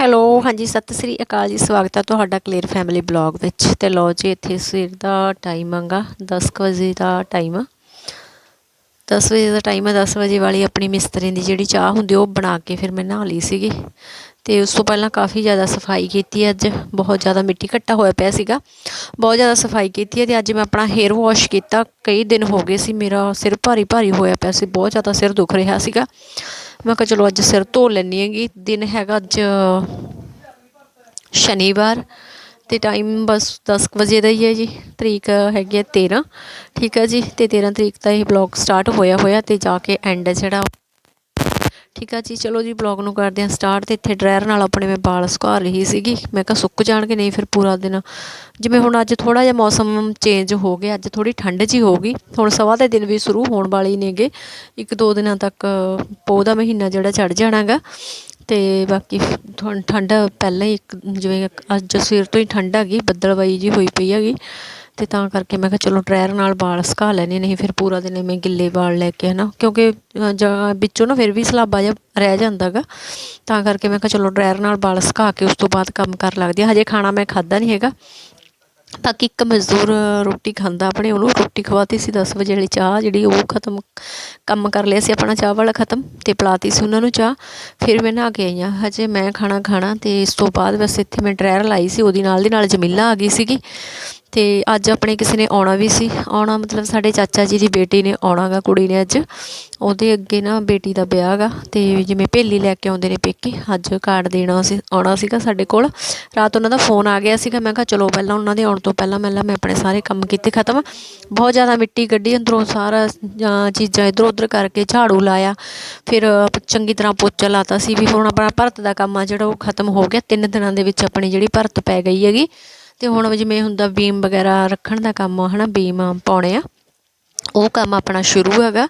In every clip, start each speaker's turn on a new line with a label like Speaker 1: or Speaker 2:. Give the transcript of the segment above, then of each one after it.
Speaker 1: Hello, ਹਾਂਜੀ, ਸਤਿ ਸ੍ਰੀ ਅਕਾਲ ਜੀ, ਸਵਾਗਤ ਹੈ ਤੁਹਾਡਾ ਕਲੀਅਰ ਫੈਮਿਲੀ ਬਲੌਗ ਵਿੱਚ। ਤੇ ਲਓ ਜੀ, ਇੱਥੇ ਸਵੇਰ ਦਾ ਟਾਈਮ ਆਗਾ 10 ਕੁ ਵਜੇ ਦਾ ਟਾਈਮ ਆ। 10 ਵਜੇ ਦਾ ਟਾਈਮ ਆ 10 ਵਜੇ ਵਾਲੀ ਆਪਣੀ ਮਿਸਤਰੀ ਦੀ ਜਿਹੜੀ ਚਾਹ ਹੁੰਦੀ ਉਹ ਬਣਾ ਕੇ ਫਿਰ ਮੈਂ ਨਹਾ ਲਈ ਸੀਗੀ। ਤੇ ਉਸ ਤੋਂ ਪਹਿਲਾਂ ਕਾਫੀ ਜ਼ਿਆਦਾ ਸਫ਼ਾਈ ਕੀਤੀ ਅੱਜ ਬਹੁਤ ਜ਼ਿਆਦਾ ਮਿੱਟੀ ਘੱਟਾ ਹੋਇਆ ਪਿਆ ਸੀਗਾ। ਬਹੁਤ ਜ਼ਿਆਦਾ ਸਫ਼ਾਈ ਕੀਤੀ ਹੈ ਤੇ ਅੱਜ ਮੈਂ ਆਪਣਾ ਹੇਅਰ ਵਾਸ਼ ਕੀਤਾ। ਕਈ ਦਿਨ ਹੋ ਗਏ ਸੀ, ਮੇਰਾ ਸਿਰ ਭਾਰੀ ਭਾਰੀ ਹੋਇਆ ਪਿਆ ਸੀ, ਬਹੁਤ ਜ਼ਿਆਦਾ ਸਿਰ ਦੁਖ ਰਿਹਾ ਸੀਗਾ। ਮੈਂ ਕਿਹਾ ਚਲੋ ਅੱਜ ਸਿਰ ਧੋ ਲੈਣੀ ਹੈਗੀ। ਦਿਨ ਹੈਗਾ ਅੱਜ ਸ਼ਨੀਵਾਰ ਤੇ ਟਾਈਮ ਬਸ 10 ਕੁ ਵਜੇ ਦਾ ਹੀ ਹੈ ਜੀ, ਤਰੀਕ ਹੈਗੀ ਹੈ 13 ਠੀਕ ਹੈ ਜੀ, ਤੇ 13 ਤਰੀਕ ਦਾ ਇਹ ਬਲੌਗ ਸਟਾਰਟ ਹੋਇਆ ਹੋਇਆ ਤੇ ਜਾ ਕੇ ਐਂਡ ਜਿਹੜਾ ਠੀਕ ਆ ਜੀ, ਚਲੋ ਜੀ ਬਲੌਗ ਨੂੰ ਕਰਦੇ ਹਾਂ ਸਟਾਰਟ ਤੇ ਇੱਥੇ ਡਰਾਇਰ ਨਾਲ ਆਪਣੇ ਮੈਂ ਵਾਲ ਸੁਕਾ ਰਹੀ ਸੀਗੀ। ਮੈਂ ਕਿਹਾ ਸੁੱਕ ਜਾਣਗੇ, ਨਹੀਂ ਫਿਰ ਪੂਰਾ ਦਿਨ। ਜਿਵੇਂ ਹੁਣ ਅੱਜ ਥੋੜਾ ਜਿਹਾ ਮੌਸਮ ਚੇਂਜ ਹੋ ਗਿਆ, ਅੱਜ ਥੋੜੀ ਠੰਡ ਜੀ ਹੋ ਗਈ। ਹੁਣ ਸਵਾ ਦੇ ਦਿਨ ਵੀ ਸ਼ੁਰੂ ਹੋਣ ਵਾਲੇ ਹੀ ਨੇਗੇ। ਇੱਕ ਦੋ ਦਿਨਾਂ ਤੱਕ ਪੋ ਦਾ ਮਹੀਨਾ ਜਿਹੜਾ ਚੜ ਜਾਣਾਗਾ। ਤੇ ਬਾਕੀ ਠੰ- ਠੰਡ ਪਹਿਲਾਂ ਹੀ ਇੱਕ ਜਿਵੇਂ ਅੱਜ ਸਵੇਰ ਤੋਂ ਹੀ ਠੰਡ ਹੈਗੀ ਬੱਦਲਵਾਈ ਜੀ ਹੋਈ ਪਈ ਹੈਗੀ। ਤੇ ਤਾਂ ਕਰਕੇ ਮੈਂ ਕਿਹਾ ਚਲੋ ਡਰਾਇਰ ਨਾਲ ਵਾਲ ਸੁਕਾ ਲੈਣੇ ਨਹੀਂ ਫਿਰ ਪੂਰਾ ਦਿਨ ਐਵੇਂ ਗਿੱਲੇ ਵਾਲ ਲੈ ਕੇ ਹਨਾ ਕਿਉਂਕਿ ਅ, ਵਿੱਚੋਂ ਨਾ ਫਿਰ ਵੀ ਸਲਾਬਾ ਜਿਹਾ ਰਹਿ ਜਾਂਦਾਗਾ। ਤਾਂ ਕਰਕੇ ਮੈਂ ਕਿਹਾ ਚਲੋ ਡਰਾਇਰ ਨਾਲ ਵਾਲ ਸੁਕਾ ਕੇ ਉਸ ਤੋਂ ਬਾਅਦ ਕੰਮ ਕਰ ਲੱਗਦੀ ਹਾਂ। ਹਜੇ ਖਾਣਾ ਮੈਂ ਖਾਦਾ ਨਹੀਂ ਹੈਗਾ। ਤਾਂ ਕਿ ਇੱਕ ਮਜ਼ਦੂਰ ਰੋਟੀ ਖਾਂਦਾ ਆਪਣੇ ਉਹਨੂੰ ਰੋਟੀ ਖਵਾਤੀ ਸੀ 10 ਵਜੇ ਵਾਲੀ ਚਾਹ ਜਿਹੜੀ ਉਹ ਖਤਮ ਕੰਮ ਕਰ ਲਿਆ ਸੀ ਆਪਣਾ ਚਾਹ ਵਾਲਾ ਖਤਮ ਤੇ ਪਿਲਾਤੀ ਸੀ ਉਹਨਾਂ ਨੂੰ ਚਾਹ। ਫਿਰ ਮੈਂ ਨਹਾ ਕੇ ਆਈ ਹਾਂ। ਹਜੇ ਮੈਂ ਖਾਣਾ ਖਾਣਾ ਤੇ ਇਸ ਤੋਂ ਬਾਅਦ ਬਸ ਇੱਥੇ ਮੈਂ ਡਰਾਇਰ ਲਾਈ ਸੀ ਉਹਦੀ ਨਾਲ ਦੀ ਨਾਲ ਜਮੀਲਾ ਆ ਗਈ ਸੀਗੀ। ਅਤੇ ਅੱਜ ਆਪਣੇ ਕਿਸੇ ਨੇ ਆਉਣਾ ਵੀ ਸੀ। ਆਉਣਾ ਮਤਲਬ ਸਾਡੇ ਚਾਚਾ ਜੀ ਦੀ ਬੇਟੀ ਨੇ ਆਉਣਾ ਗਾ ਕੁੜੀ ਨੇ ਅੱਜ। ਉਹਦੇ ਅੱਗੇ ਨਾ ਬੇਟੀ ਦਾ ਵਿਆਹ ਗਾ ਅਤੇ ਜਿਵੇਂ ਭੇਲੀ ਲੈ ਕੇ ਆਉਂਦੇ ਨੇ ਪੇਕੇ, ਅੱਜ ਕਾਰਡ ਦੇਣਾ ਸੀ, ਆਉਣਾ ਸੀਗਾ ਸਾਡੇ ਕੋਲ। ਰਾਤ ਉਹਨਾਂ ਦਾ ਫੋਨ ਆ ਗਿਆ ਸੀਗਾ, ਮੈਂ ਕਿਹਾ ਚਲੋ ਪਹਿਲਾਂ ਉਹਨਾਂ ਦੇ ਆਉਣ ਤੋਂ ਪਹਿਲਾਂ ਪਹਿਲਾਂ ਮੈਂ ਆਪਣੇ ਸਾਰੇ ਕੰਮ ਕੀਤੇ ਖਤਮ। ਬਹੁਤ ਜ਼ਿਆਦਾ ਮਿੱਟੀ ਕੱਢੀ, ਅੰਦਰੋਂ ਸਾਰਾ ਜਾਂ ਚੀਜ਼ਾਂ ਇਧਰ ਉਧਰ ਕਰਕੇ ਝਾੜੂ ਲਾਇਆ। ਫਿਰ ਚੰਗੀ ਤਰ੍ਹਾਂ ਪੋਚਾ ਲਾਤਾ ਸੀ ਵੀ ਹੁਣ ਆਪਣਾ ਭਰਤ ਦਾ ਕੰਮ ਆ ਜਿਹੜਾ ਉਹ ਖਤਮ ਹੋ ਗਿਆ। ਤਿੰਨ ਦਿਨਾਂ ਦੇ ਵਿੱਚ ਆਪਣੀ ਜਿਹੜੀ ਭਰਤ ਪੈ ਗਈ ਹੈਗੀ। ਤੇ ਹੁਣ ਜਿਵੇਂ ਹੁੰਦਾ ਬੀਮ ਵਗੈਰਾ ਰੱਖਣ ਦਾ ਕੰਮ ਆ, ਹਨਾ, ਬੀਮ ਪਾਉਣੇ ਆ, ਉਹ ਕੰਮ ਆਪਣਾ ਸ਼ੁਰੂ ਹੈਗਾ।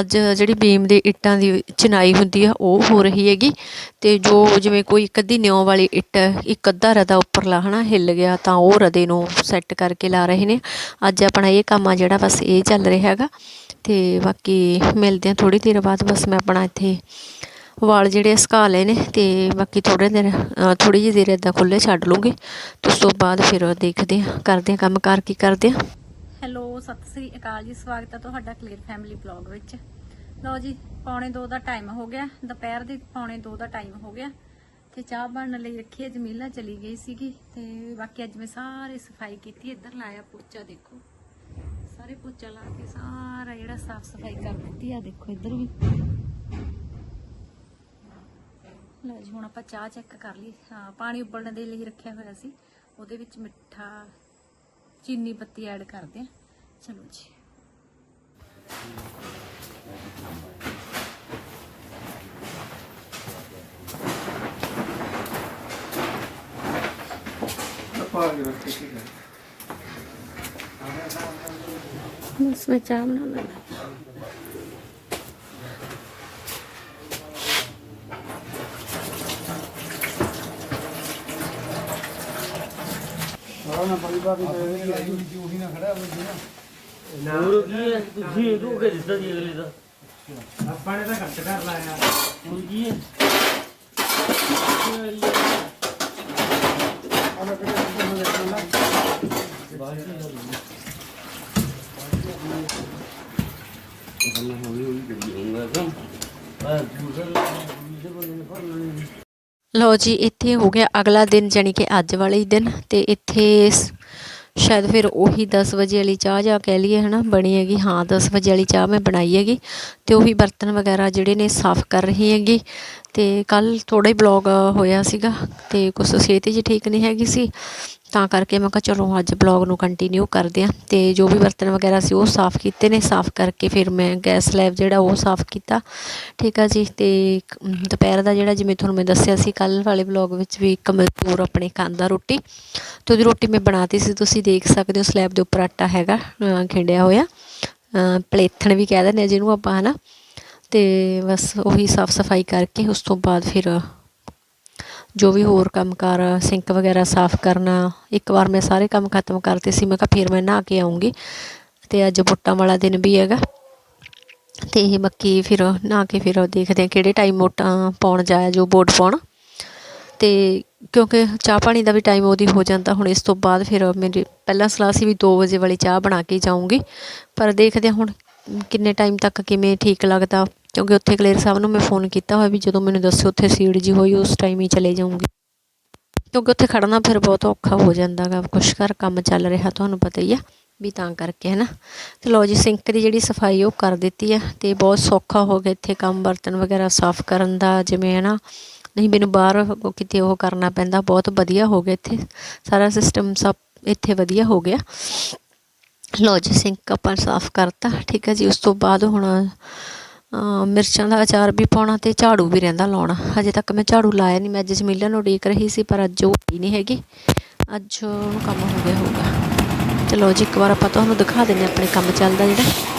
Speaker 1: ਅੱਜ ਜਿਹੜੀ ਬੀਮ ਦੀ ਇੱਟਾਂ ਦੀ ਚਿਨਾਈ ਹੁੰਦੀ ਆ, ਉਹ ਹੋ ਰਹੀ ਹੈਗੀ। ਤੇ ਜੋ ਜਿਵੇਂ ਕੋਈ ਇੱਕ ਅੱਧੀ ਨਿਉ ਵਾਲੀ ਇੱਟ, ਇੱਕ ਅੱਧਾ ਰਦਾ ਉੱਪਰਲਾ, ਹਨਾ, ਹਿੱਲ ਗਿਆ, ਤਾਂ ਉਹ ਰਦੇ ਨੂੰ ਸੈੱਟ ਕਰਕੇ ਲਾ ਰਹੇ ਨੇ। ਅੱਜ ਆਪਣਾ ਇਹ ਕੰਮ ਆ ਜਿਹੜਾ, ਬਸ ਇਹ ਚੱਲ ਰਿਹਾ ਹੈਗਾ। ਤੇ ਬਾਕੀ ਮਿਲਦੇ ਆ ਥੋੜੀ ਦੇਰ ਬਾਅਦ, ਬਸ ਮੈਂ ਆਪਣਾ ਇੱਥੇ ਵਾਲ ਜਿਹੜੇ ਸੁਕਾ ਲਏ ਨੇ ਤੇ ਬਾਕੀ ਥੋੜੇ ਦਿਨ ਥੋੜੀ ਜਿਹੀ ਦੇਰ ਇਦਾਂ ਖੁੱਲੇ ਛੱਡ ਲੂੰਗੀ। ਤੇ ਉਸ ਤੋਂ ਬਾਅਦ ਫਿਰ ਦੇਖਦੇ ਆ ਕਰਦੇ ਆ ਕੰਮ ਕਰ, ਕੀ ਕਰਦੇ ਆ ਹੈਲੋ, ਸਤਿ ਸ੍ਰੀ ਅਕਾਲ ਜੀ, ਸਵਾਗਤ ਹੈ ਤੁਹਾਡਾ ਕਲੀਅਰ ਫੈਮਿਲੀ ਬਲੌਗ ਵਿੱਚ। ਲਓ ਜੀ, ਪੌਣੇ 2 ਦਾ ਟਾਈਮ ਹੋ ਗਿਆ, ਦੁਪਹਿਰ ਦੇ ਪੌਣੇ 2 ਦਾ ਟਾਈਮ ਹੋ ਗਿਆ ਤੇ ਚਾਹ ਬਣਨ ਲਈ ਰੱਖੀ ਅੱਜ ਜਮੀਲਾ ਚਲੀ ਗਈ ਸੀਗੀ ਤੇ ਬਾਕੀ ਅੱਜ ਮੈਂ ਸਾਰੇ ਸਫ਼ਾਈ ਕੀਤੀ, ਇੱਧਰ ਲਾਇਆ ਪੋਚਾ ਦੇਖੋ। ਸਾਰੇ ਪੋਚਾ ਲਾ ਕੇ ਸਾਰਾ ਜਿਹੜਾ ਸਾਫ਼ ਸਫ਼ਾਈ ਕਰ ਦਿੱਤੀ ਆ ਦੇਖੋ ਇੱਧਰ ਵੀ। ਲਓ ਜੀ ਹੁਣ ਆਪਾਂ ਚਾਹ ਚੈੱਕ ਕਰ ਲਈ ਹਾਂ ਪਾਣੀ ਉਬਲਣ ਦੇ ਲਈ ਰੱਖਿਆ ਹੋਇਆ ਸੀ ਉਹਦੇ ਵਿੱਚ ਮਿੱਠਾ ਚੀਨੀ ਪੱਤੀ ਐਡ ਕਰਦੇ ਆ ਚਲੋ ਜੀ बस मैं चाय बना लगा
Speaker 2: ਹੋਰ ਕੀ ਹੈ? ਤੁਸੀਂ ਇਹ ਤੋਂ ਕੇ ਦਿੱਤਾ ਜੀ ਅਗਲੇ ਦਾ।
Speaker 3: ਆਪਾਂ ਨੇ ਤਾਂ ਘੱਟ ਕਰ ਲਾਇਆ।
Speaker 2: ਹੋਰ ਕੀ ਹੈ?
Speaker 1: ਲਓ ਜੀ, ਇੱਥੇ ਹੋ ਗਿਆ ਅਗਲਾ ਦਿਨ ਜਾਨੀ ਕਿ ਅੱਜ ਵਾਲੇ ਹੀ ਦਿਨ, ਤੇ ਇੱਥੇ ਸ਼ਾਇਦ ਫਿਰ ਉਹੀ 10 ਵਜੇ ਵਾਲੀ ਚਾਹ ਜਾਂ ਕਹਿ ਲਈਏ, ਹਨਾ, ਬਣੀ ਹੈਗੀ। ਹਾਂ 10 ਵਜੇ ਵਾਲੀ ਚਾਹ ਮੈਂ ਬਣਾਈ ਹੈਗੀ ਤੇ ਉਹੀ ਬਰਤਨ ਵਗੈਰਾ ਜਿਹੜੇ ਨੇ ਸਾਫ਼ ਕਰ ਰਹੀ ਹੈਗੀ। ਤੇ ਕੱਲ ਥੋੜਾ ਹੀ ਬਲੌਗ ਹੋਇਆ ਸੀਗਾ ਤੇ ਕੁਛ ਸਿਹਤ ਜੀ ਠੀਕ ਨਹੀਂ ਹੈਗੀ ਸੀ। ਤਾਂ ਕਰਕੇ ਮੈਂ ਕਿਹਾ ਚਲੋ ਅੱਜ ਬਲੌਗ ਨੂੰ ਕੰਟੀਨਿਊ ਕਰਦੇ ਆ ਤੇ ਜੋ ਵੀ ਬਰਤਨ ਵਗੈਰਾ ਸੀ ਉਹ ਸਾਫ਼ ਕੀਤੇ ਨੇ, ਸਾਫ਼ ਕਰਕੇ ਫਿਰ ਮੈਂ ਗੈਸ ਸਲੈਬ ਜਿਹੜਾ ਉਹ ਸਾਫ਼ ਕੀਤਾ। ਠੀਕ ਆ ਜੀ, ਤੇ ਦੁਪਹਿਰ ਦਾ ਜਿਹੜਾ ਜਿਵੇਂ ਤੁਹਾਨੂੰ ਮੈਂ ਦੱਸਿਆ ਸੀ ਕੱਲ ਵਾਲੇ ਬਲੌਗ ਵਿੱਚ ਵੀ ਇੱਕ ਮਜ਼ਦੂਰ ਆਪਣੇ ਖਾਂਦਾ ਰੋਟੀ, ਤੇ ਉਹਦੀ ਰੋਟੀ ਮੈਂ ਬਣਾਤੀ ਸੀ, ਤੁਸੀਂ ਦੇਖ ਸਕਦੇ ਹੋ ਸਲੈਬ ਦੇ ਉੱਪਰ ਆਟਾ ਹੈਗਾ ਖਿੰਡਿਆ ਹੋਇਆ। ਪਲੇਥਣ ਵੀ ਕਹਿ ਦਿੰਦੇ ਆ ਜਿਹਨੂੰ ਆਪਾਂ, ਹਨਾ। ਤੇ ਬਸ ਉਹੀ ਸਾਫ਼ ਸਫ਼ਾਈ ਕਰਕੇ ਉਸ ਤੋਂ ਬਾਅਦ ਫਿਰ ਜੋ ਵੀ ਹੋਰ ਕੰਮ ਕਾਰ ਸਿੰਕ ਵਗੈਰਾ ਸਾਫ਼ ਕਰਨਾ, ਇੱਕ ਵਾਰ ਮੈਂ ਸਾਰੇ ਕੰਮ ਖਤਮ ਕਰਤੇ ਸੀ, ਮੈਂ ਕਿਹਾ ਫਿਰ ਮੈਂ ਨਹਾ ਕੇ ਆਉਂਗੀ ਤੇ ਅੱਜ ਵੋਟਾਂ ਵਾਲਾ ਦਿਨ ਵੀ ਹੈਗਾ। ਤੇ ਇਹ ਮੱਕੀ ਫਿਰ ਨਹਾ ਕੇ ਫਿਰ ਦੇਖਦੇ ਆ ਕਿਹੜੇ ਟਾਈਮ ਵੋਟਾਂ ਪਾਉਣ ਜਾਇਆ ਜੋ ਵੋਟ ਪਾਉਣ। ਤੇ ਕਿਉਂਕਿ ਚਾਹ ਪਾਣੀ ਦਾ ਵੀ ਟਾਈਮ ਉਹਦੀ ਹੋ ਜਾਂਦਾ, ਹੁਣ ਇਸ ਤੋਂ ਬਾਅਦ ਫਿਰ ਮੇਰੀ ਪਹਿਲਾਂ ਸਲਾਹ ਸੀ ਵੀ 2 ਵਜੇ ਵਾਲੀ ਚਾਹ ਬਣਾ ਕੇ ਜਾਊਂਗੀ। ਪਰ ਦੇਖਦੇ ਹਾਂ ਹੁਣ ਕਿੰਨੇ ਟਾਈਮ ਤੱਕ ਕਿਵੇਂ ਠੀਕ ਲੱਗਦਾ। ਕਿਉਂਕਿ ਉੱਥੇ ਕਲੇਰ ਸਾਹਿਬ ਨੂੰ ਮੈਂ ਫੋਨ ਕੀਤਾ ਹੋਇਆ ਵੀ ਜਦੋਂ ਮੈਨੂੰ ਦੱਸਿਓ ਉੱਥੇ ਸੀੜ ਜੀ ਹੋਈ, ਉਸ ਟਾਈਮ ਹੀ ਚਲੇ ਜਾਊਂਗੀ। ਕਿਉਂਕਿ ਉੱਥੇ ਖੜਨਾ ਫਿਰ ਬਹੁਤ ਔਖਾ ਹੋ ਜਾਂਦਾ ਗਾ ਕੁਛ ਘਰ ਕੰਮ ਚੱਲ ਰਿਹਾ, ਤੁਹਾਨੂੰ ਪਤਾ ਹੀ ਆ, ਵੀ ਤਾਂ ਕਰਕੇ ਹੈ ਨਾ ਤੇ ਲੋ ਜੀ ਸਿੰਕ ਦੀ ਜਿਹੜੀ ਸਫ਼ਾਈ ਉਹ ਕਰ ਦਿੱਤੀ ਆ, ਤੇ ਬਹੁਤ ਸੌਖਾ ਹੋ ਗਿਆ ਇੱਥੇ ਕੰਮ, ਬਰਤਨ ਵਗੈਰਾ ਸਾਫ਼ ਕਰਨ ਦਾ, ਜਿਵੇਂ ਹੈ ਨਾ ਨਹੀਂ, ਮੈਨੂੰ ਬਾਹਰ ਕਿਤੇ ਉਹ ਕਰਨਾ ਪੈਂਦਾ, ਬਹੁਤ ਵਧੀਆ ਹੋ ਗਿਆ ਇੱਥੇ। ਸਾਰਾ ਸਿਸਟਮ ਸਭ ਇੱਥੇ ਵਧੀਆ ਹੋ ਗਿਆ। ਲੋ ਜੀ ਸਿੰਕ ਆਪਾਂ ਸਾਫ਼ ਕਰਤਾ, ਠੀਕ ਹੈ ਜੀ। ਉਸ ਤੋਂ ਬਾਅਦ ਹੁਣ ਮਿਰਚਾਂ ਦਾ ਅਚਾਰ ਵੀ ਪਾਉਣਾ ਤੇ ਝਾੜੂ ਵੀ ਰਹਿੰਦਾ ਲਾਉਣਾ। ਹਜੇ ਤੱਕ ਮੈਂ ਝਾੜੂ ਲਾਇਆ ਨਹੀਂ ਮੈਂ ਅੱਜ ਜਮੀਲਾ ਨੂੰ ਉਡੀਕ ਰਹੀ ਸੀ, ਪਰ ਅੱਜ ਉਹ ਹੀ ਨਹੀਂ ਹੈਗੀ। ਅੱਜ ਉਹਨੂੰ ਕੰਮ ਹੋ ਗਿਆ ਹੋਊਗਾ। ਚਲੋ ਜੀ, ਇੱਕ ਵਾਰ ਆਪਾਂ ਤੁਹਾਨੂੰ ਦਿਖਾ ਦਿੰਦੇ ਹਾਂ ਆਪਣੇ ਕੰਮ ਚੱਲਦਾ ਜਿਹੜਾ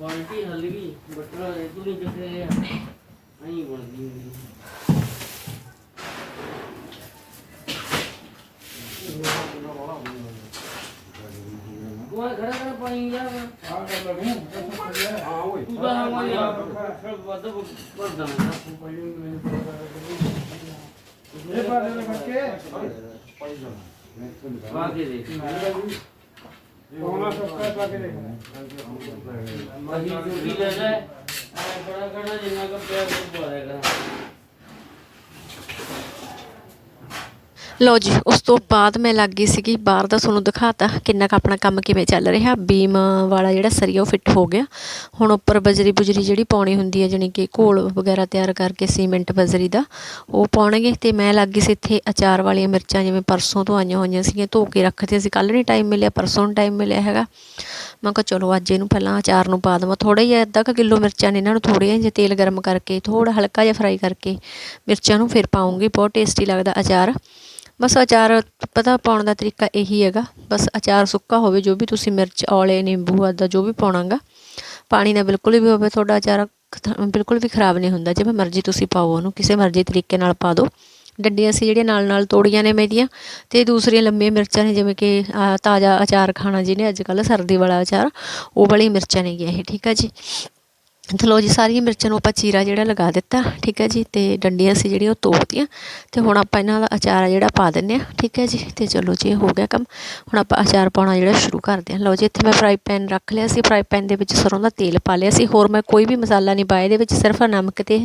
Speaker 2: ਬਾਲਟੀ ਹੱਲ ਗਈ ਬਟਰਾ ਇਹ ਤੋਂ ਨਹੀਂ ਦਿਖ ਰਿਹਾ ਨਹੀਂ ਬਣਦੀ ਹੁੰਦੀ ਕੋਈ ਖੜਾ ਕਰ ਪਾਣੀ ਜਾ
Speaker 1: ਲਓ ਜੀ, ਉਸ ਤੋਂ ਬਾਅਦ ਮੈਂ ਲੱਗ ਗਈ ਸੀਗੀ ਬਾਹਰ ਦਾ, ਤੁਹਾਨੂੰ ਦਿਖਾਤਾ ਕਿੰਨਾ ਕੁ ਆਪਣਾ ਕੰਮ ਕਿਵੇਂ ਚੱਲ ਰਿਹਾ। ਬੀਮ ਵਾਲਾ ਜਿਹੜਾ ਸਰੀਆ ਉਹ ਫਿੱਟ ਹੋ ਗਿਆ। ਹੁਣ ਉੱਪਰ ਬਜਰੀ ਬੁਜਰੀ ਜਿਹੜੀ ਪਾਉਣੀ ਹੁੰਦੀ ਹੈ ਜਾਣੀ ਕਿ ਘੋਲ ਵਗੈਰਾ ਤਿਆਰ ਕਰਕੇ ਸੀਮੈਂਟ ਬਜਰੀ ਦਾ, ਉਹ ਪਾਉਣਗੇ। ਤੇ ਮੈਂ ਲੱਗ ਗਈ ਸੀ ਇੱਥੇ ਅਚਾਰ ਵਾਲੀਆਂ ਮਿਰਚਾਂ, ਜਿਵੇਂ ਪਰਸੋਂ ਤੋਂ ਆਈਆਂ ਹੋਈਆਂ ਸੀਗੀਆਂ, ਧੋ ਕੇ ਰੱਖਦੇ ਸੀ। ਕੱਲ੍ਹ ਨਹੀਂ ਟਾਈਮ ਮਿਲਿਆ, ਪਰਸੋਂ ਨੂੰ ਟਾਈਮ ਮਿਲਿਆ ਹੈਗਾ। ਮੈਂ ਕਿਹਾ ਚਲੋ, ਅੱਜ ਇਹਨੂੰ ਪਹਿਲਾਂ ਅਚਾਰ ਨੂੰ ਪਾ ਦੇਵਾਂ। ਥੋੜਾ ਜਿਹਾ ਅੱਧਾ ਕੁ ਕਿਲੋ ਮਿਰਚਾਂ ਨੇ ਇਹਨਾਂ ਨੂੰ ਥੋੜ੍ਹੀਆਂ ਜਿਹਾ ਤੇਲ ਗਰਮ ਕਰਕੇ ਥੋੜਾ ਹਲਕਾ ਜਿਹਾ ਫਰਾਈ ਕਰਕੇ ਮਿਰਚਾਂ ਨੂੰ ਫਿਰ ਪਾਉਂਗੀ। ਬਹੁਤ ਟੇਸਟੀ ਲੱਗਦਾ ਅਚਾਰ। ਬਸ ਅਚਾਰ ਪਤਾ ਪਾਉਣ ਦਾ ਤਰੀਕਾ ਇਹੀ ਹੈਗਾ। ਬਸ ਅਚਾਰ ਸੁੱਕਾ ਹੋਵੇ, ਜੋ ਵੀ ਤੁਸੀਂ ਮਿਰਚ, ਔਲੇ, ਨਿੰਬੂ ਆਦਾ ਜੋ ਵੀ ਪਾਉਣਾਗਾ, ਪਾਣੀ ਦਾ ਬਿਲਕੁਲ ਵੀ ਹੋਵੇ, ਤੁਹਾਡਾ ਅਚਾਰ ਬਿਲਕੁਲ ਵੀ ਖਰਾਬ ਨਹੀਂ ਹੁੰਦਾ। ਜਿਵੇਂ ਮਰਜ਼ੀ ਤੁਸੀਂ ਪਾਓ ਉਹਨੂੰ, ਕਿਸੇ ਮਰਜ਼ੀ ਤਰੀਕੇ ਨਾਲ ਪਾ ਦਿਓ। ਡੰਡੀਆਂ ਸੀ ਜਿਹੜੀਆਂ ਨਾਲ ਨਾਲ ਤੋੜੀਆਂ ਨੇ ਮੇਰੀਆਂ, ਤੇ ਦੂਸਰੀਆਂ ਲੰਮੀਆਂ ਮਿਰਚਾਂ ਨੇ, ਜਿਵੇਂ ਕਿ ਤਾਜ਼ਾ ਅਚਾਰ ਖਾਣਾ ਜਿਹਨੇ ਅੱਜ ਕੱਲ੍ਹ ਸਰਦੀ ਵਾਲਾ ਅਚਾਰ, ਉਹ ਵਾਲੀ ਮਿਰਚਾਂ ਨੇ ਗਿਆ ਇਹ, ਠੀਕ ਆ ਜੀ? ਤੇ ਲਓ ਜੀ, ਸਾਰੀਆਂ ਮਿਰਚਾਂ ਨੂੰ ਆਪਾਂ ਚੀਰਾ ਜਿਹੜਾ ਲਗਾ ਦਿੱਤਾ, ਠੀਕ ਹੈ ਜੀ, ਤੇ ਡੰਡੀਆਂ ਸੀ ਜਿਹੜੀਆਂ ਉਹ ਤੋੜਤੀਆਂ, ਤੇ ਹੁਣ ਆਪਾਂ ਇਹਨਾਂ ਦਾ ਅਚਾਰ ਆ ਜਿਹੜਾ ਪਾ ਦਿੰਨੇ ਆ ਠੀਕ ਹੈ ਜੀ, ਤੇ ਚਲੋ ਜੀ, ਇਹ ਹੋ ਗਿਆ ਕੰਮ। ਹੁਣ ਆਪਾਂ ਅਚਾਰ ਪਾਉਣਾ ਜਿਹੜਾ ਸ਼ੁਰੂ ਕਰਦੇ ਹਾਂ। ਲਓ ਜੀ, ਇੱਥੇ ਮੈਂ ਫਰਾਈ ਪੈਨ ਰੱਖ ਲਿਆ ਸੀ। ਫਰਾਈ ਪੈਨ ਦੇ ਵਿੱਚ ਸਰੋਂ ਦਾ ਤੇਲ ਪਾ ਲਿਆ ਸੀ। ਹੋਰ ਮੈਂ ਕੋਈ ਵੀ ਮਸਾਲਾ ਨਹੀਂ ਪਾਇਆ। ਇਹਦੇ ਵਿੱਚ ਸਿਰਫ ਨਮਕ ਤੇ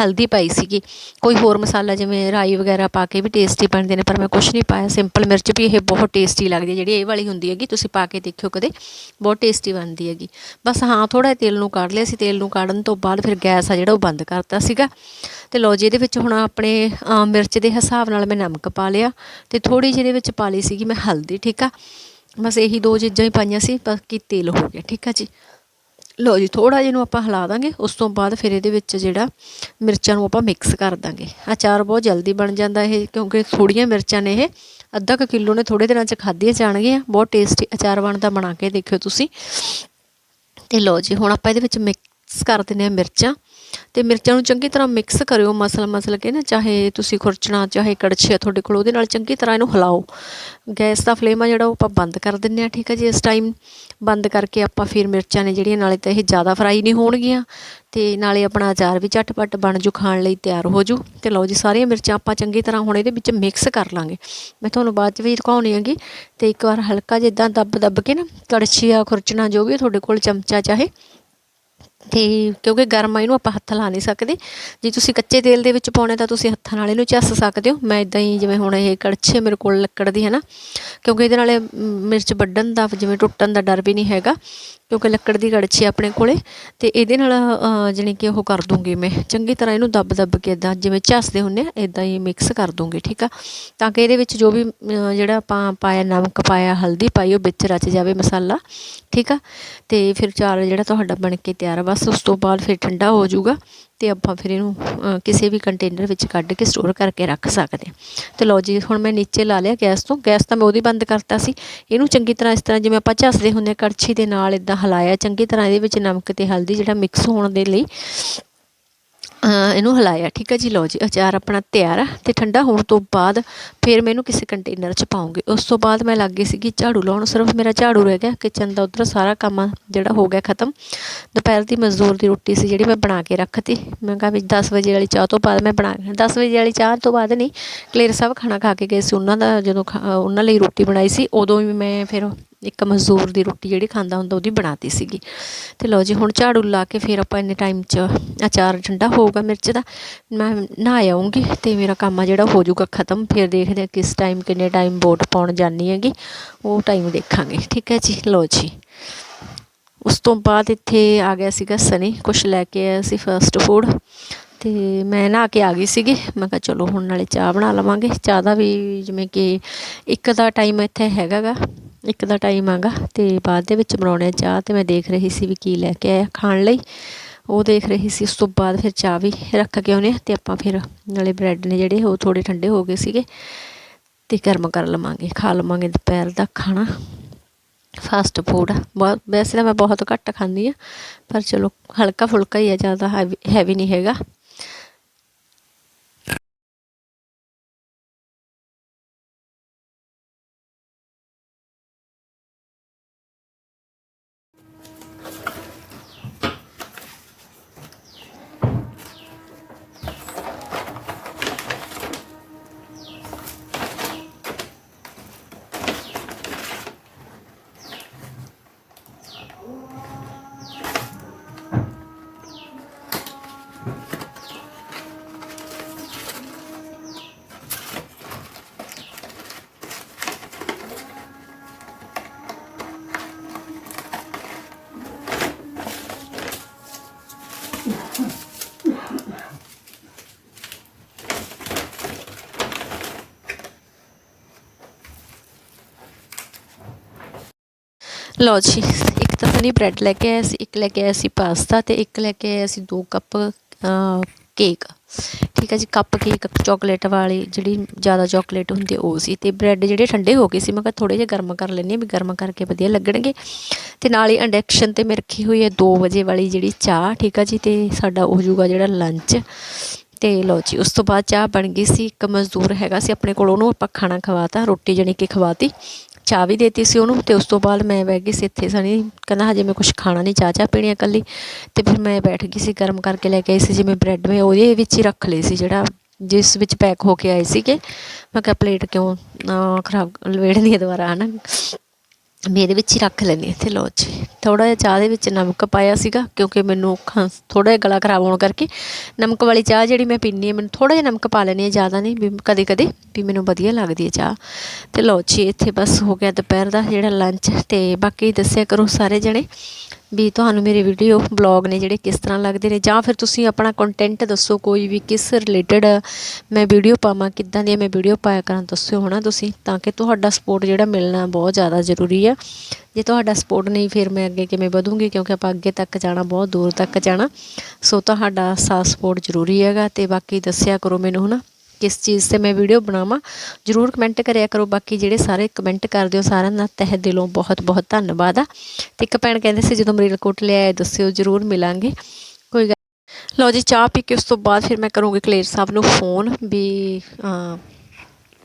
Speaker 1: ਹਲਦੀ ਪਾਈ ਸੀਗੀ। ਕੋਈ ਹੋਰ ਮਸਾਲਾ, ਜਿਵੇਂ ਰਾਈ ਵਗੈਰਾ ਪਾ ਕੇ ਵੀ ਟੇਸਟੀ ਬਣਦੇ ਨੇ, ਪਰ ਮੈਂ ਕੁਝ ਨਹੀਂ ਪਾਇਆ। ਸਿੰਪਲ ਮਿਰਚ ਵੀ ਇਹ ਬਹੁਤ ਟੇਸਟੀ ਲੱਗਦੀ ਹੈ। ਜਿਹੜੀ ਇਹ ਵਾਲੀ ਹੁੰਦੀ ਹੈਗੀ, ਤੁਸੀਂ ਪਾ ਕੇ ਦੇਖਿਓ ਕਦੇ, ਬਹੁਤ ਟੇਸਟੀ ਬਣਦੀ ਹੈਗੀ। ਬਸ ਹਾਂ ਥੋੜਾ ਤੇਲ ਨੂੰ ਕੱਢ ਲਿਆ ਸੀ। ਤੇ ਤੇਲ ਨੂੰ ਕੱਢਣ ਤੋਂ ਬਾਅਦ ਫਿਰ ਗੈਸ ਆ ਜਿਹੜਾ ਉਹ ਬੰਦ ਕਰਤਾ ਸੀਗਾ। ਤੇ ਲਓ ਜੀ ਇਹਦੇ ਵਿੱਚ ਹੁਣ ਆਪਣੇ ਅ, ਮਿਰਚ ਦੇ ਹਿਸਾਬ ਨਾਲ ਮੈਂ ਨਮਕ ਪਾ ਲਿਆ ਤੇ ਥੋੜੀ ਜਿਹੀ ਇਹਦੇ ਵਿੱਚ ਪਾ ਲਈ ਸੀਗੀ ਮੈਂ ਹਲਦੀ ਠੀਕ ਆ? ਬਸ ਇਹੀ ਦੋ ਚੀਜ਼ਾਂ ਹੀ ਪਾਈਆਂ ਸੀ ਬਾਕੀ ਤੇਲ ਹੋ ਗਿਆ ਠੀਕ ਆ ਜੀ। ਲਓ ਜੀ ਥੋੜਾ ਜਿਹਾ ਨੂੰ ਆਪਾਂ ਹਿਲਾ ਦਾਂਗੇ ਉਸ ਤੋਂ ਬਾਅਦ ਫਿਰ ਇਹਦੇ ਵਿੱਚ ਜਿਹੜਾ ਮਿਰਚਾਂ ਨੂੰ ਆਪਾਂ ਮਿਕਸ ਕਰ ਦਾਂਗੇ। ਅਚਾਰ ਬਹੁਤ ਜਲਦੀ ਬਣ ਜਾਂਦਾ ਇਹ ਕਿਉਂਕਿ ਥੋੜੀਆਂ ਮਿਰਚਾਂ ਨੇ ਇਹ ਅੱਧਾ ਕੁ ਕਿਲੋ ਨੇ ਥੋੜੇ ਦਿਨਾਂ ਚ ਖਾਧੀਆਂ ਜਾਣਗੀਆਂ ਬਹੁਤ ਟੇਸਟੀ ਅਚਾਰ ਬਣਦਾ ਬਣਾ ਕੇ ਦੇਖਿਓ ਤੁਸੀਂ। ਤੇ ਲਓ ਜੀ ਹੁਣ ਆਪਾਂ ਇਹਦੇ ਵਿੱਚ ਮਿਕ ਮਿਕਸ ਕਰ ਦਿੰਦੇ ਹਾਂ ਮਿਰਚਾਂ ਤੇ ਮਿਰਚਾਂ ਨੂੰ ਚੰਗੀ ਤਰ੍ਹਾਂ ਮਿਕਸ ਕਰਿਓ ਮਸਲ ਮਸਲ ਕੇ ਨਾ, ਚਾਹੇ ਤੁਸੀਂ ਖੁਰਚਣਾ, ਚਾਹੇ ਕੜਛੀ ਆ ਤੁਹਾਡੇ ਕੋਲ, ਉਹਦੇ ਨਾਲ ਚੰਗੀ ਤਰ੍ਹਾਂ ਇਹਨੂੰ ਹਿਲਾਓ। ਗੈਸ ਦਾ ਫਲੇਮ ਆ ਜਿਹੜਾ, ਉਹ ਆਪਾਂ ਬੰਦ ਕਰ ਦਿੰਨੇ ਆ ਠੀਕ ਆ ਜੀ, ਇਸ ਟਾਈਮ ਬੰਦ ਕਰਕੇ ਆਪਾਂ ਫਿਰ ਮਿਰਚਾਂ ਨੇ ਜਿਹੜੀਆਂ, ਨਾਲੇ ਤਾਂ ਇਹ ਜ਼ਿਆਦਾ ਫਰਾਈ ਨਹੀਂ ਹੋਣਗੀਆਂ ਤੇ ਨਾਲੇ ਆਪਣਾ ਅਚਾਰ ਵੀ ਝਟਪਟ ਬਣ ਜੂ, ਖਾਣ ਲਈ ਤਿਆਰ ਹੋ ਜੂ ਤੇ ਲਓ ਜੀ, ਸਾਰੀਆਂ ਮਿਰਚਾਂ ਆਪਾਂ ਚੰਗੀ ਤਰ੍ਹਾਂ ਹੁਣ ਇਹਦੇ ਵਿੱਚ ਮਿਕਸ ਕਰ ਲਾਂਗੇ। ਮੈਂ ਤੁਹਾਨੂੰ ਬਾਅਦ ਚ ਵੀ ਦਿਖਾਉਣੀ ਹੈਗੀ ਤੇ ਇੱਕ ਵਾਰ ਹਲਕਾ ਜਿੱਦਾਂ ਦੱਬ ਦੱਬ ਕੇ ਨਾ, ਕੜਛੀ ਆ, ਖੁਰਚਣਾ ਜੋ ਵੀ ਤੁਹਾਡੇ ਕੋਲ ਚਮਚਾ ਚਾਹੇ ਤੇ ਕਿਉਂਕਿ ਗਰਮ ਆ ਇਹਨੂੰ ਆਪਾਂ ਹੱਥ ਲਾ ਨਹੀਂ ਸਕਦੇ। ਜੇ ਤੁਸੀਂ ਕੱਚੇ ਤੇਲ ਦੇ ਵਿੱਚ ਪਾਉਣਾ ਤਾਂ ਤੁਸੀਂ ਹੱਥਾਂ ਨਾਲ ਇਹਨੂੰ ਚੱਸ ਸਕਦੇ ਹੋ। ਮੈਂ ਇਦਾਂ ਹੀ ਜਿਵੇਂ ਹੁਣ ਇਹ ਕੜਛੇ ਮੇਰੇ ਕੋਲ ਲੱਕੜ ਦੀ ਹੈ ਨਾ। ਕਿਉਂਕਿ ਇਹਦੇ ਨਾਲ ਮਿਰਚ ਵੱਢਣ ਦਾ, ਜਿਵੇਂ ਟੁੱਟਣ ਦਾ ਡਰ ਵੀ ਨਹੀਂ ਹੈਗਾ। ਕਿਉਂਕਿ ਲੱਕੜ ਦੀ ਕੜਛੀ ਆਪਣੇ ਕੋਲੇ ਤੇ ਇਹਦੇ ਨਾਲ ਅ, ਜਾਣੀ ਕਿ ਉਹ ਕਰ ਦੂੰਗੀ ਮੈਂ। ਚੰਗੀ ਤਰ੍ਹਾਂ ਇਹਨੂੰ ਦੱਬ ਦੱਬ ਕੇ ਇਦਾਂ ਜਿਵੇਂ ਝੱਸਦੇ ਹੁੰਨੇ ਆ ਇਦਾਂ ਹੀ ਮਿਕਸ ਕਰ ਦੂੰਗੀ ਠੀਕ ਆ? ਤਾਂ ਕਿ ਇਹਦੇ ਵਿੱਚ ਜੋ ਵੀ ਜਿਹੜਾ ਆਪਾਂ ਪਾਇਆ ਨਮਕ ਪਾਇਆ ਹਲਦੀ ਪਾਈ ਉਹ ਵਿੱਚ ਰਚ ਜਾਵੇ ਮਸਾਲਾ ਠੀਕ ਆ? ਤੇ ਫਿਰ ਚਾਰ ਜਿਹੜਾ ਤੁਹਾਡਾ ਬਣ ਕੇ ਤਿਆਰ ਆ ਬਸ ਉਸ ਤੋਂ ਬਾਅਦ ਫਿਰ ਠੰਡਾ ਹੋ ਜਾਊਗਾ। ਅਤੇ ਆਪਾਂ ਫਿਰ ਇਹਨੂੰ ਕਿਸੇ ਵੀ ਕੰਟੇਨਰ ਵਿੱਚ ਕੱਢ ਕੇ ਸਟੋਰ ਕਰਕੇ ਰੱਖ ਸਕਦੇ ਹਾਂ। ਤੇ ਲਓ ਜੀ, ਹੁਣ ਮੈਂ ਨੀਚੇ ਲਾ ਲਿਆ ਗੈਸ ਤੋਂ। ਗੈਸ ਤਾਂ ਮੈਂ ਉਹਦੀ ਬੰਦ ਕਰਤਾ ਸੀ। ਇਹਨੂੰ ਚੰਗੀ ਤਰ੍ਹਾਂ ਇਸ ਤਰ੍ਹਾਂ ਜਿਵੇਂ ਆਪਾਂ ਝੱਸਦੇ ਹੁੰਦੇ ਹਾਂ, ਕੜਛੀ ਦੇ ਨਾਲ ਇਦਾਂ ਹਿਲਾਇਆ, ਚੰਗੀ ਤਰ੍ਹਾਂ ਇਹਦੇ ਵਿੱਚ ਨਮਕ ਤੇ ਹਲਦੀ ਜਿਹੜਾ ਮਿਕਸ ਹੋਣ ਦੇ ਲਈ ਇਹਨੂੰ ਹਿਲਾਇਆ, ਠੀਕ ਹੈ ਜੀ? ਲਓ ਜੀ, ਅਚਾਰ ਆਪਣਾ ਤਿਆਰ ਆ ਤੇ ਠੰਡਾ ਹੋਣ ਤੋਂ ਬਾਅਦ ਫਿਰ ਮੈਂ ਇਹਨੂੰ ਕਿਸੇ ਕੰਟੇਨਰ 'ਚ ਪਾਉਂਗੀ। ਉਸ ਤੋਂ ਬਾਅਦ ਮੈਂ ਲੱਗ ਗਈ ਸੀਗੀ ਝਾੜੂ ਲਾਉਣ। ਸਿਰਫ ਮੇਰਾ ਝਾੜੂ ਰਹਿ ਗਿਆ ਕਿਚਨ ਦਾ ਉਧਰ ਸਾਰਾ ਕੰਮ ਜਿਹੜਾ ਹੋ ਗਿਆ ਖਤਮ। ਦੁਪਹਿਰ ਦੀ ਮਜ਼ਦੂਰ ਦੀ ਰੋਟੀ ਸੀ ਜਿਹੜੀ ਮੈਂ ਬਣਾ ਕੇ ਰੱਖਤੀ। ਮੈਂ ਕਿਹਾ ਵੀ 10 ਵਜੇ ਵਾਲੀ ਚਾਹ ਤੋਂ ਬਾਅਦ ਮੈਂ ਬਣਾ 10 ਵਜੇ ਵਾਲੀ ਚਾਹ ਤੋਂ ਬਾਅਦ ਨਹੀਂ, ਕਲੇਰ ਸਾਹਿਬ ਖਾਣਾ ਖਾ ਕੇ ਗਏ ਸੀ। ਉਹਨਾਂ ਦਾ ਜਦੋਂ ਖਾ- ਉਹਨਾਂ ਲਈ ਰੋਟੀ ਬਣਾਈ ਸੀ, ਉਦੋਂ ਵੀ ਮੈਂ ਫਿਰ ਇੱਕ ਮਜ਼ਦੂਰ ਦੀ ਰੋਟੀ ਜਿਹੜੀ ਖਾਂਦਾ ਹੁੰਦਾ ਉਹਦੀ ਬਣਾਤੀ ਸੀਗੀ। ਤੇ ਲਓ ਜੀ, ਹੁਣ ਝਾੜੂ ਲਾ ਕੇ ਫਿਰ ਆਪਾਂ ਇੰਨੇ ਟਾਈਮ 'ਚ ਅਚਾਰ ਠੰਡਾ ਹੋਊਗਾ ਮਿਰਚ ਦਾ, ਮੈਂ ਨਹਾ ਆਉਂਗੀ ਤੇ ਮੇਰਾ ਕੰਮ ਆ ਜਿਹੜਾ ਹੋ ਜਾਊਗਾ ਖਤਮ। ਫਿਰ ਦੇਖਦੇ ਹਾਂ ਕਿਸ ਟਾਈਮ ਕਿੰਨੇ ਟਾਈਮ ਵੋਟ ਪਾਉਣ ਜਾਣੀ ਹੈਗੀ, ਉਹ ਟਾਈਮ ਦੇਖਾਂਗੇ, ਠੀਕ ਹੈ ਜੀ? ਲਓ ਜੀ। ਉਸ ਤੋਂ ਬਾਅਦ ਇੱਥੇ ਆ ਗਿਆ ਸੀਗਾ ਸਨੀ, ਕੁਛ ਲੈ ਕੇ ਆਇਆ ਸੀ ਫਸਟ ਫੂਡ ਤੇ ਮੈਂ ਨਹਾ ਕੇ ਆ ਗਈ ਸੀਗੀ, ਮੈਂ ਕਿਹਾ ਚਲੋ ਹੁਣ ਨਾਲੇ ਚਾਹ ਬਣਾ ਲਵਾਂਗੇ। ਚਾਹ ਦਾ ਵੀ ਜਿਵੇਂ ਕਿ ਇੱਕ ਦਾ ਟਾਈਮ ਇੱਥੇ ਹੈਗਾ ਗਾ ਇੱਕ ਦਾ ਟਾਈਮ ਆਗਾ ਤੇ ਬਾਅਦ ਦੇ ਵਿੱਚ ਬਣਾਉਣੇ ਆ ਚਾਹ ਤੇ ਮੈਂ ਦੇਖ ਰਹੀ ਸੀ ਵੀ ਕੀ ਲੈ ਕੇ ਆਇਆ ਖਾਣ ਲਈ। ਉਹ ਦੇਖ ਰਹੀ ਸੀ, ਉਸ ਤੋਂ ਬਾਅਦ ਫਿਰ ਚਾਹ ਵੀ ਰੱਖ ਕੇ ਆਉਨੇ ਆ ਤੇ ਆਪਾਂ ਫਿਰ ਨਾਲੇ ਬ੍ਰੈਡ ਨੇ ਜਿਹੜੇ ਉਹ ਥੋੜੇ ਠੰਡੇ ਹੋ ਗਏ ਸੀਗੇ ਤੇ ਗਰਮ ਕਰ ਲਵਾਂਗੇ, ਖਾ ਲਵਾਂਗੇ ਦੁਪਹਿਰ ਦਾ ਖਾਣਾ। ਫਾਸਟ ਫੂਡ ਬਹੁਤ, ਵੈਸੇ ਤਾਂ ਮੈਂ ਬਹੁਤ ਘੱਟ ਖਾਂਦੀ ਆ ਪਰ ਚਲੋ ਹਲਕਾ ਫੁਲਕਾ ਹੀ ਆ, ਜ਼ਿਆਦਾ ਹੈਵੀ ਨਹੀਂ ਹੈਗਾ। ਲਓ ਜੀ, ਇੱਕ ਤਾਂ ਸਨੀ ਬ੍ਰੈਡ ਲੈ ਕੇ ਆਇਆ ਸੀ, ਇੱਕ ਲੈ ਕੇ ਆਇਆ ਸੀ ਪਾਸਤਾ ਤੇ ਇੱਕ ਲੈ ਕੇ ਆਇਆ ਸੀ ਦੋ ਕੱਪ ਕੇਕ ਠੀਕ ਹੈ ਜੀ, ਕੱਪ ਕੇਕ ਚਾਕਲੇਟ ਵਾਲੀ ਜਿਹੜੀ ਜ਼ਿਆਦਾ ਚਾਕਲੇਟ ਹੁੰਦੀ ਉਹ ਸੀ। ਤੇ ਬ੍ਰੈਡ ਜਿਹੜੇ ਠੰਡੇ ਹੋ ਗਏ ਸੀ, ਮੈਂ ਕਿਹਾ ਥੋੜੇ ਜਿਹਾ ਗਰਮ ਕਰ ਲੈਂਦੀ ਹਾਂ ਵੀ ਗਰਮ ਕਰਕੇ ਵਧੀਆ ਲੱਗਣਗੇ। ਤੇ ਨਾਲ ਹੀ ਇੰਡਕਸ਼ਨ ਤੇ ਮੈਂ ਰੱਖੀ ਹੋਈ ਹੈ 2 ਵਜੇ ਵਾਲੀ ਜਿਹੜੀ ਚਾਹ, ਠੀਕ ਹੈ ਜੀ, ਤੇ ਸਾਡਾ ਹੋ ਜਾਊਗਾ ਜਿਹੜਾ ਲੰਚ ਤੇ ਲਓ ਜੀ, ਉਸ ਤੋਂ ਬਾਅਦ ਚਾਹ ਬਣ ਗਈ ਸੀ, ਇੱਕ ਮਜ਼ਦੂਰ ਹੈਗਾ ਸੀ ਆਪਣੇ ਕੋਲ, ਉਹਨੂੰ ਆਪਾਂ ਖਾਣਾ ਖਵਾਤਾ, ਰੋਟੀ ਜਾਣੀ ਕਿ ਖਵਾਤੀ। ਚਾਹ ਵੀ ਦੇਤੀ ਸੀ ਉਹਨੂੰ ਤੇ ਉਸ ਤੋਂ ਬਾਅਦ ਮੈਂ ਬਹਿ ਗਈ ਸੀ ਇੱਥੇ ਸਣੀ। ਕਹਿੰਦਾ ਹਜੇ ਮੈਂ ਕੁਝ ਖਾਣਾ ਨਹੀਂ ਚਾਹ ਚਾਹ ਪੀਣੀ ਇਕੱਲੀ। ਤੇ ਫਿਰ ਮੈਂ ਬੈਠ ਗਈ ਸੀ ਗਰਮ ਕਰਕੇ ਲੈ ਕੇ ਆਈ ਸੀ, ਜਿਵੇਂ ਬ੍ਰੈਡ ਮੈਂ ਉਹਦੇ ਵਿੱਚ ਹੀ ਰੱਖ ਲਈ ਸੀ ਜਿਹੜਾ ਜਿਸ ਵਿੱਚ ਪੈਕ ਹੋ ਕੇ ਆਏ ਸੀਗੇ। ਮੈਂ ਕਿਹਾ ਪਲੇਟ ਕਿਉਂ ਖਰਾਬ, ਲਵੇੜਨੀ ਹੈ ਦੁਬਾਰਾ, ਹਨਾ। ਵੀ ਇਹਦੇ ਵਿੱਚ ਹੀ ਰੱਖ ਲੈਂਦੀ ਹਾਂ ਤੇ ਲਓ ਜੀ। ਥੋੜਾ ਜਿਹਾ ਚਾਹ ਦੇ ਵਿੱਚ ਨਮਕ ਪਾਇਆ ਸੀਗਾ, ਕਿਉਂਕਿ ਮੈਨੂੰ ਥੋੜ੍ਹਾ ਜਿਹਾ ਗਲਾ ਖਰਾਬ ਹੋਣ ਕਰਕੇ ਨਮਕ ਵਾਲੀ ਚਾਹ ਜਿਹੜੀ ਮੈਂ ਪੀਂਦੀ ਹਾਂ, ਮੈਨੂੰ ਥੋੜ੍ਹਾ ਜਿਹਾ ਨਮਕ ਪਾ ਲੈਂਦੀ ਹਾਂ, ਜ਼ਿਆਦਾ ਨਹੀਂ, ਵੀ ਕਦੇ ਕਦੇ ਵੀ ਮੈਨੂੰ ਵਧੀਆ ਲੱਗਦੀ ਹੈ ਚਾਹ। ਤੇ ਲਓ ਜੀ, ਇੱਥੇ ਬਸ ਹੋ ਗਿਆ ਦੁਪਹਿਰ ਦਾ ਜਿਹੜਾ ਲੰਚ ਤੇ ਬਾਕੀ ਦੱਸਿਆ ਕਰੋ ਸਾਰੇ ਜਣੇ। ਵੀ ਤੁਹਾਨੂੰ ਮੇਰੇ ਵੀਡੀਓ ਬਲੌਗ ਨੇ ਜਿਹੜੇ ਕਿਸ ਤਰ੍ਹਾਂ ਲੱਗਦੇ ਨੇ, ਜਾਂ ਫਿਰ ਤੁਸੀਂ ਆਪਣਾ ਕੰਟੈਂਟ ਦੱਸੋ ਕੋਈ ਵੀ ਕਿਸ ਰਿਲੇਟਡ ਮੈਂ ਵੀਡੀਓ ਪਾਵਾਂ, ਕਿੱਦਾਂ ਦੀਆਂ ਮੈਂ ਵੀਡੀਓ ਪਾਇਆ ਕਰਾਂ, ਦੱਸਿਓ ਹਨਾ ਤੁਸੀਂ, ਤਾਂ ਕਿ ਤੁਹਾਡਾ ਸਪੋਰਟ ਜਿਹੜਾ ਮਿਲਣਾ ਬਹੁਤ ਜ਼ਿਆਦਾ ਜ਼ਰੂਰੀ ਆ। ਜੇ ਤੁਹਾਡਾ ਸਪੋਰਟ ਨਹੀਂ, ਫਿਰ ਮੈਂ ਅੱਗੇ ਕਿਵੇਂ ਵਧੂੰਗੀ, ਕਿਉਂਕਿ ਆਪਾਂ ਅੱਗੇ ਤੱਕ ਜਾਣਾ, ਬਹੁਤ ਦੂਰ ਤੱਕ ਜਾਣਾ। ਸੋ ਤੁਹਾਡਾ ਸਾਥ ਸਪੋਰਟ ਜ਼ਰੂਰੀ ਹੈਗਾ, ਤੇ ਬਾਕੀ ਦੱਸਿਆ ਕਰੋ ਮੈਨੂੰ ਹਨਾ। ਕਿਸ ਚੀਜ਼ ਤੇ ਮੈਂ ਵੀਡੀਓ ਬਣਾਵਾਂ, ਜਰੂਰ ਕਮੈਂਟ ਕਰਿਆ ਕਰੋ। ਬਾਕੀ ਜਿਹੜੇ ਸਾਰੇ ਕਮੈਂਟ ਕਰਦੇ ਹੋ, ਸਾਰਿਆਂ ਦਾ ਤਹਿ ਦਿਲੋਂ ਬਹੁਤ ਬਹੁਤ ਧੰਨਵਾਦ ਆ। ਤੇ ਇੱਕ ਭੈਣ ਕਹਿੰਦੇ ਸੀ, ਜਦੋਂ ਮਰੀਲ ਕੋਟ ਲਿਆਏ ਦੱਸਿਓ, ਜਰੂਰ ਮਿਲਾਂਗੇ। ਕੋਈ ਗੱਲ ਲਓ ਜੀ, ਚਾਹ ਪੀ ਕੇ ਉਸ ਤੋਂ ਬਾਅਦ ਫਿਰ ਮੈਂ ਕਰੂੰਗੀ ਕਲੇਰ ਸਾਹਿਬ ਨੂੰ ਫੋਨ ਵੀ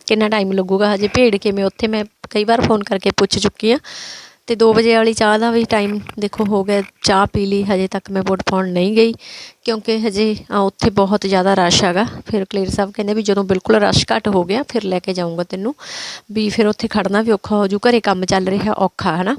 Speaker 1: ਕਿੰਨਾ ਟਾਈਮ ਲੱਗੂਗਾ? ਹਜੇ ਭੇੜ ਕੇ ਮੈਂ ਉੱਥੇ, ਮੈਂ ਕਈ ਵਾਰ ਫੋਨ ਕਰਕੇ ਪੁੱਛ ਚੁੱਕੀ ਆ। ਅਤੇ ਦੋ ਵਜੇ ਵਾਲੀ ਚਾਹ ਦਾ ਵੀ ਟਾਈਮ ਦੇਖੋ ਹੋ ਗਿਆ, ਚਾਹ ਪੀ ਲਈ, ਹਜੇ ਤੱਕ ਮੈਂ ਵੋਟ ਪਾਉਣ ਨਹੀਂ ਗਈ, ਕਿਉਂਕਿ ਹਜੇ ਉੱਥੇ ਬਹੁਤ ਜ਼ਿਆਦਾ ਰਸ਼ ਹੈਗਾ। ਫਿਰ ਕਲੇਰ ਸਾਹਿਬ ਕਹਿੰਦੇ ਵੀ ਜਦੋਂ ਬਿਲਕੁਲ ਰਸ਼ ਘੱਟ ਹੋ ਗਿਆ, ਫਿਰ ਲੈ ਕੇ ਜਾਊਂਗਾ ਤੈਨੂੰ। ਵੀ ਫਿਰ ਉੱਥੇ ਖੜਨਾ ਵੀ ਔਖਾ ਹੋ ਜੂ, ਘਰੇ ਕੰਮ ਚੱਲ ਰਿਹਾ ਔਖਾ, ਹਨਾ।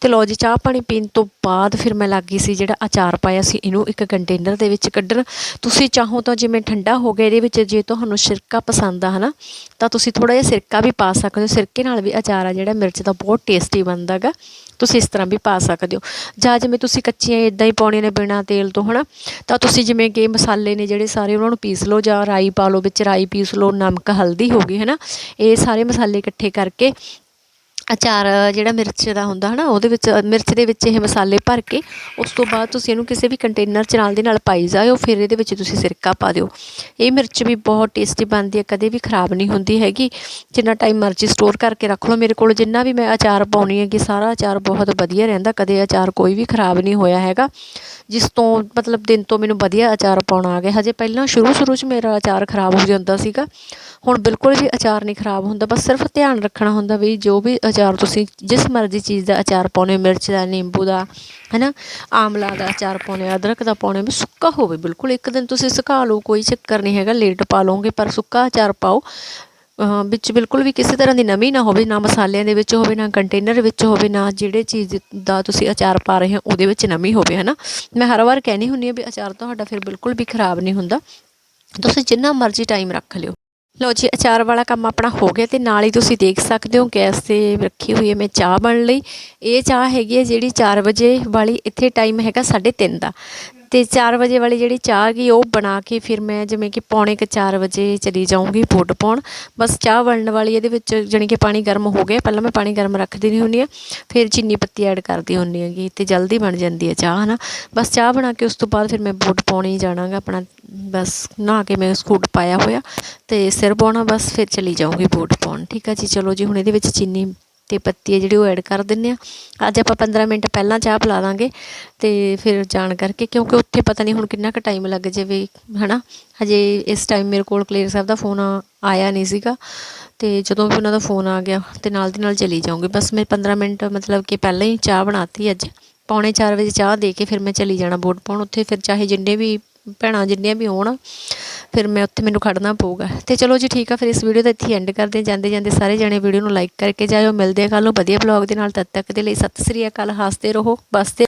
Speaker 1: ਤੇ ਲਓ ਜੀ, ਚਾਹ ਪਾਣੀ ਪੀਣ ਤੋਂ ਬਾਅਦ ਫਿਰ ਮੈਂ ਲੱਗੀ ਸੀ ਜਿਹੜਾ ਅਚਾਰ ਪਾਇਆ ਸੀ, ਇਹਨੂੰ ਇੱਕ ਕੰਟੇਨਰ ਦੇ ਵਿੱਚ ਕੱਢਣ। ਤੁਸੀਂ ਚਾਹੋ ਤਾਂ ਜਿਵੇਂ ਠੰਡਾ ਹੋ ਗਿਆ, ਇਹਦੇ ਵਿੱਚ ਜੇ ਤੁਹਾਨੂੰ ਸਿਰਕਾ ਪਸੰਦ ਆ, ਹਨਾ, ਤਾਂ ਤੁਸੀਂ ਥੋੜਾ ਜਿਹਾ ਸਿਰਕਾ ਵੀ ਪਾ ਸਕਦੇ ਹੋ। ਸਿਰਕੇ ਨਾਲ ਵੀ ਅਚਾਰ ਆ ਜਿਹੜਾ ਮਿਰਚ ਦਾ ਬਹੁਤ ਟੇਸਟੀ ਬਣਦਾ ਗਾ ਤੁਸੀਂ ਇਸ ਤਰ੍ਹਾਂ ਵੀ ਪਾ ਸਕਦੇ ਹੋ। ਜਾਂ ਜਿਵੇਂ ਤੁਸੀਂ ਕੱਚੀਆਂ ਇਦਾਂ ਹੀ ਪਾਉਣੀਆਂ ਨੇ ਬਿਨਾਂ ਤੇਲ ਤੋਂ, ਹਨਾ? ਤਾਂ ਤੁਸੀਂ ਜਿਵੇਂ ਕਿ ਮਸਾਲੇ ਨੇ ਜਿਹੜੇ ਸਾਰੇ ਉਹਨਾਂ ਨੂੰ ਪੀਸ ਲਓ ਜਾਂ ਰਾਈ ਪਾ ਲਓ ਵਿੱਚ, ਰਾਈ ਪੀਸ ਲਓ, ਨਮਕ, ਹਲਦੀ ਹੋ ਗਈ, ਹਨਾ? ਇਹ ਸਾਰੇ ਮਸਾਲੇ ਇਕੱਠੇ ਕਰਕੇ ਅਚਾਰ ਜਿਹੜਾ ਮਿਰਚ ਦਾ ਹੁੰਦਾ ਹੈ ਨਾ ਉਹਦੇ ਵਿੱਚ ਮਿਰਚ ਦੇ ਵਿੱਚ ਇਹ ਮਸਾਲੇ ਭਰ ਕੇ, ਉਸ ਤੋਂ ਬਾਅਦ ਤੁਸੀਂ ਇਹਨੂੰ ਕਿਸੇ ਵੀ ਕੰਟੇਨਰ 'ਚ ਨਾਲ ਦੇ ਨਾਲ ਪਾਈ ਜਾਓ ਫਿਰ ਇਹਦੇ ਵਿੱਚ ਤੁਸੀਂ ਸਿਰਕਾ ਪਾ ਦਿਓ। ਇਹ ਮਿਰਚ ਵੀ ਬਹੁਤ ਟੇਸਟੀ ਬਣਦੀ ਹੈ, ਕਦੇ ਵੀ ਖਰਾਬ ਨਹੀਂ ਹੁੰਦੀ ਹੈਗੀ। ਜਿੰਨਾ ਟਾਈਮ ਮਰਜ਼ੀ ਸਟੋਰ ਕਰਕੇ ਰੱਖ ਲਓ। ਮੇਰੇ ਕੋਲ ਜਿੰਨਾ ਵੀ ਮੈਂ ਅਚਾਰ ਪਾਉਣੀ ਹੈਗੀ, ਸਾਰਾ ਅਚਾਰ ਬਹੁਤ ਵਧੀਆ ਰਹਿੰਦਾ, ਕਦੇ ਅਚਾਰ ਕੋਈ ਵੀ ਖਰਾਬ ਨਹੀਂ ਹੋਇਆ ਹੈਗਾ। ਜਿਸ ਤੋਂ, ਮਤਲਬ ਦਿਨ ਤੋਂ ਮੈਨੂੰ ਵਧੀਆ ਅਚਾਰ ਪਾਉਣਾ ਆ ਗਿਆ। ਹਜੇ ਪਹਿਲਾਂ ਸ਼ੁਰੂ ਸ਼ੁਰੂ 'ਚ ਮੇਰਾ ਅਚਾਰ ਖਰਾਬ ਹੋ ਜਾਂਦਾ ਸੀਗਾ। ਹੁਣ ਬਿਲਕੁਲ ਵੀ ਅਚਾਰ ਨਹੀਂ ਖਰਾਬ ਹੁੰਦਾ, ਬਸ ਸਿਰਫ ਧਿਆਨ ਰੱਖਣਾ ਹੁੰਦਾ ਵੀ ਜੋ ਵੀ ਅਚਾਰ ਤੁਸੀਂ ਜਿਸ ਮਰਜ਼ੀ ਚੀਜ਼ ਦਾ ਅਚਾਰ ਪਾਉਣੇ ਮਿਰਚ ਦਾ, ਨਿੰਬੂ ਦਾ, ਹੈਨਾ, ਆਮਲਾ ਦਾ ਅਚਾਰ ਪਾਉਣੇ ਅਦਰਕ ਦਾ ਪਾਉਣੇ ਵੀ ਸੁੱਕਾ ਹੋਵੇ ਬਿਲਕੁਲ, ਇੱਕ ਦਿਨ ਤੁਸੀਂ ਸੁਕਾ ਲਓ, ਕੋਈ ਚੱਕਰ ਨਹੀਂ ਹੈਗਾ, ਲੇਟ ਪਾ ਲਓਗੇ, ਪਰ ਸੁੱਕਾ ਅਚਾਰ ਪਾਓ। ਵਿੱਚ ਬਿਲਕੁਲ ਵੀ ਕਿਸੇ ਤਰ੍ਹਾਂ ਦੀ ਨਮੀ ਨਾ ਹੋਵੇ, ਨਾ ਮਸਾਲਿਆਂ ਦੇ ਵਿੱਚ ਹੋਵੇ, ਨਾ ਕੰਟੇਨਰ ਵਿੱਚ ਹੋਵੇ, ਨਾ ਜਿਹੜੇ ਚੀਜ਼ ਦਾ ਤੁਸੀਂ ਅਚਾਰ ਪਾ ਰਹੇ ਹੋ, ਉਹਦੇ ਵਿੱਚ ਨਮੀ ਹੋਵੇ, ਹਨਾ। ਮੈਂ ਹਰ ਵਾਰ ਕਹਿੰਦੀ ਹੁੰਦੀ ਹਾਂ ਵੀ ਅਚਾਰ ਤੁਹਾਡਾ ਫਿਰ ਬਿਲਕੁਲ ਵੀ ਖਰਾਬ ਨਹੀਂ ਹੁੰਦਾ। ਤੁਸੀਂ ਜਿੰਨਾ ਮਰਜ਼ੀ ਟਾਈਮ ਰੱਖ ਲਿਓ। ਲਓ ਜੀ, ਅਚਾਰ ਵਾਲਾ ਕੰਮ ਆਪਣਾ ਹੋ ਗਿਆ ਤੇ ਨਾਲ ਹੀ ਤੁਸੀਂ ਦੇਖ ਸਕਦੇ ਹੋ ਗੈਸ ਤੇ ਰੱਖੀ ਹੋਈ ਹੈ ਮੈਂ ਚਾਹ ਬਣ ਲਈ। ਇਹ ਚਾਹ ਹੈਗੀ ਹੈ ਜਿਹੜੀ 4 ਵਜੇ ਵਾਲੀ, ਇੱਥੇ ਟਾਈਮ ਹੈਗਾ 3:30 ਦਾ। ਤੇ 4 ਵਜੇ ਵਾਲੀ ਜਿਹੜੀ ਚਾਹ ਗਈ ਉਹ ਬਣਾ ਕੇ ਫਿਰ ਮੈਂ ਜਿਵੇਂ ਕਿ ਪੌਣੇ ਕੁ 4 ਵਜੇ ਚਲੀ ਜਾਊਂਗੀ ਵੋਟ ਪਾਉਣ। ਬਸ ਚਾਹ ਬਣਨ ਵਾਲੀ ਇਹਦੇ ਵਿੱਚ ਜਾਣੀ ਕਿ ਪਾਣੀ ਗਰਮ ਹੋ ਗਿਆ, ਪਹਿਲਾਂ ਮੈਂ ਪਾਣੀ ਗਰਮ ਰੱਖ ਦਿੰਦੀ ਹੁੰਦੀ ਆ ਫਿਰ ਚੀਨੀ ਪੱਤੀ ਐਡ ਕਰਦੀ ਹੁੰਦੀ ਹੈਗੀ, ਤੇ ਜਲਦੀ ਬਣ ਜਾਂਦੀ ਹੈ ਚਾਹ, ਹਨਾ। ਬਸ ਚਾਹ ਬਣਾ ਕੇ ਉਸ ਤੋਂ ਬਾਅਦ ਫਿਰ ਮੈਂ ਵੋਟ ਪਾਉਣ ਹੀ ਜਾਣਾਗਾ ਆਪਣਾ ਬਸ ਨਹਾ ਕੇ ਮੈਂ ਸਕੂਟ ਪਾਇਆ ਹੋਇਆ ਤੇ ਸਿਰ ਪਾਉਣਾ ਬਸ ਫਿਰ ਚਲੀ ਜਾਊਂਗੀ ਵੋਟ ਪਾਉਣ। ਠੀਕ ਆ ਜੀ, ਚਲੋ ਜੀ, ਹੁਣ ਇਹਦੇ ਵਿੱਚ ਚੀਨੀ ਤੇ ਪੱਤੀ ਹੈ ਜਿਹੜੀ ਉਹ ਐਡ ਕਰ ਦਿੰਨੇ ਆ ਅੱਜ ਆਪਾਂ 15 ਮਿੰਟ ਪਹਿਲਾਂ ਚਾਹ ਪਿਲਾ ਦਾਂਗੇ ਤੇ ਫਿਰ ਜਾਣ ਕਰਕੇ, ਕਿਉਂਕਿ ਉੱਥੇ ਪਤਾ ਨਹੀਂ ਹੁਣ ਕਿੰਨਾ ਕੁ ਟਾਈਮ ਲੱਗ ਜਾਵੇ, ਹਨਾ? ਹਜੇ ਇਸ ਟਾਈਮ ਮੇਰੇ ਕੋਲ ਕਲੀਅਰ ਸਾਹਿਬ ਦਾ ਫੋਨ ਆਇਆ ਨਹੀਂ ਸੀਗਾ ਤੇ ਜਦੋਂ ਵੀ ਉਹਨਾਂ ਦਾ ਫੋਨ ਆ ਗਿਆ ਤੇ ਨਾਲ ਦੀ ਨਾਲ ਚਲੀ ਜਾਊਂਗੀ। ਬਸ ਮੈਂ 15 ਮਿੰਟ ਮਤਲਬ ਕਿ ਪਹਿਲਾਂ ਹੀ ਚਾਹ ਬਣਾਤੀ ਅੱਜ। ਪੌਣੇ 4 ਵਜੇ ਚਾਹ ਦੇ ਕੇ ਫਿਰ ਮੈਂ ਚਲੀ ਜਾਣਾ ਵੋਟ ਪਾਉਣ। ਉੱਥੇ ਫਿਰ ਚਾਹੇ ਜਿੰਨੇ ਵੀ ਭੈਣਾਂ ਜਿੰਨੀਆਂ ਵੀ ਹੋਣ, ਫਿਰ ਮੈਂ ਉੱਥੇ ਮੈਨੂੰ ਖੜਨਾ ਪਊਗਾ। ਤੇ ਚਲੋ ਜੀ ਠੀਕ ਆ, ਫਿਰ ਇਸ ਵੀਡੀਓ ਦਾ ਇੱਥੇ ਐਂਡ ਕਰਦੇ ਜਾਂਦੇ ਜਾਂਦੇ ਸਾਰੇ ਜਣੇ ਵੀਡੀਓ ਨੂੰ ਲਾਈਕ ਕਰਕੇ ਜਾਇਓ। ਮਿਲਦੇ ਆ ਕੱਲ੍ਹ ਨੂੰ ਵਧੀਆ ਬਲੌਗ ਦੇ ਨਾਲ। ਤਦ ਤੱਕ ਦੇ ਲਈ ਸਤਿ ਸ੍ਰੀ ਅਕਾਲ। ਹੱਸਦੇ ਰਹੋ। ਬਸਦੇ